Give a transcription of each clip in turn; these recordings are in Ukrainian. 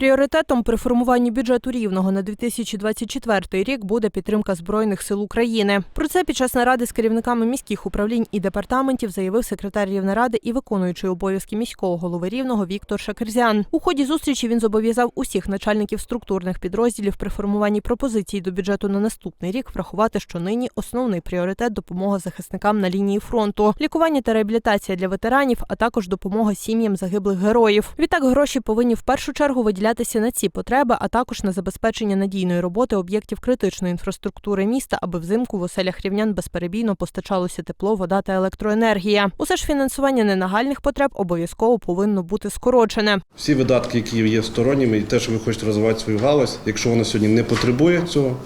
Пріоритетом при формуванні бюджету рівного на 2024 рік буде підтримка збройних сил України. Про це під час наради з керівниками міських управлінь і департаментів заявив секретар Рівнеради і виконуючий обов'язки міського голови рівного Віктор Шакерзян. У ході зустрічі він зобов'язав усіх начальників структурних підрозділів при формуванні пропозицій до бюджету на наступний рік врахувати, що нині основний пріоритет допомога захисникам на лінії фронту, лікування та реабілітація для ветеранів, а також допомога сім'ям загиблих героїв. Відтак гроші повинні в першу чергу виділятися на ці потреби, а також на забезпечення надійної роботи об'єктів критичної інфраструктури міста, аби взимку в оселях рівнян безперебійно постачалося тепло, вода та електроенергія. Усе ж фінансування ненагальних потреб обов'язково повинно бути скорочене. Всі видатки, які є сторонніми, і те, що ви хочете розвивати свою галузь, якщо вона сьогодні не потребує цього,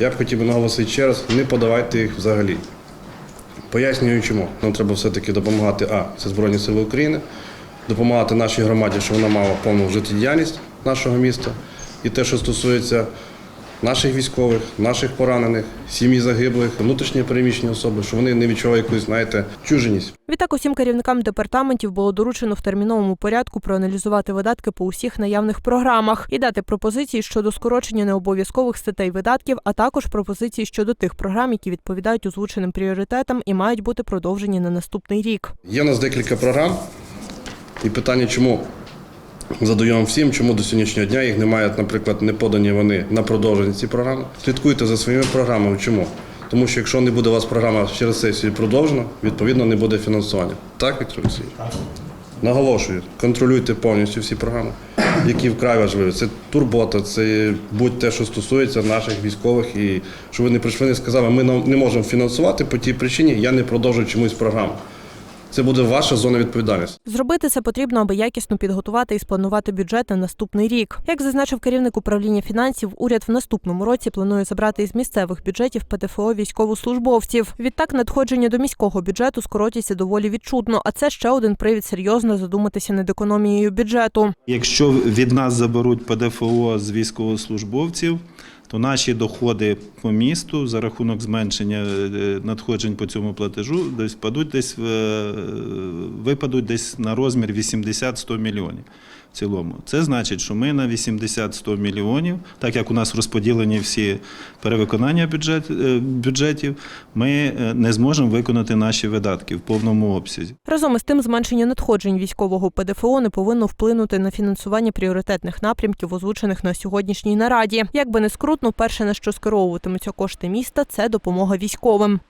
я б хотів наголосити ще раз, не подавайте їх взагалі. Пояснюю, чому. Нам треба все-таки допомагати, а, це Збройні Сили України, допомагати нашій громаді, щоб вона мала повну життєдіяльність нашого міста. І те, що стосується наших військових, наших поранених, сім'ї загиблих, внутрішньо переміщені особи, щоб вони не відчували якусь, знаєте, чуженість. Відтак усім керівникам департаментів було доручено в терміновому порядку проаналізувати видатки по усіх наявних програмах і дати пропозиції щодо скорочення необов'язкових статей видатків, а також пропозиції щодо тих програм, які відповідають озвученим пріоритетам і мають бути продовжені на наступний рік. Є у нас декілька програм, і питання, чому задаємо всім, чому до сьогоднішнього дня їх немає, наприклад, не подані вони на продовження ці програми. Слідкуйте за своїми програмами. Чому? Тому що якщо не буде у вас програма через сесію продовжена, відповідно не буде фінансування. Так, Віктор Олексійович? Наголошую, контролюйте повністю всі програми, які вкрай важливі. Це турбота, це будь-те, що стосується наших військових. І щоб ви не прийшли, не сказали, ми не можемо фінансувати по тій причині, я не продовжую чомусь програму. Це буде ваша зона відповідальності. Зробити це потрібно, аби якісно підготувати і спланувати бюджет на наступний рік. Як зазначив керівник управління фінансів, уряд в наступному році планує забрати із місцевих бюджетів ПДФО військовослужбовців. Відтак надходження до міського бюджету скоротяться доволі відчутно, а це ще один привід серйозно задуматися над економією бюджету. Якщо від нас заберуть ПДФО з військовослужбовців, то наші доходи по місту за рахунок зменшення е, надходжень по цьому платежу десь падуть десь в- е, випадуть десь на розмір 80-100 мільйонів. В цілому, це значить, що ми на 80-100 мільйонів, так як у нас розподілені всі перевиконання бюджет, е, бюджетів, ми е, не зможемо виконати наші видатки в повному обсязі. Разом із тим, зменшення надходжень військового ПДФО не повинно вплинути на фінансування пріоритетних напрямків, озвучених на сьогоднішній нараді. Як би не скрутно, перше на що скеровуватимуться кошти міста, це допомога військовим.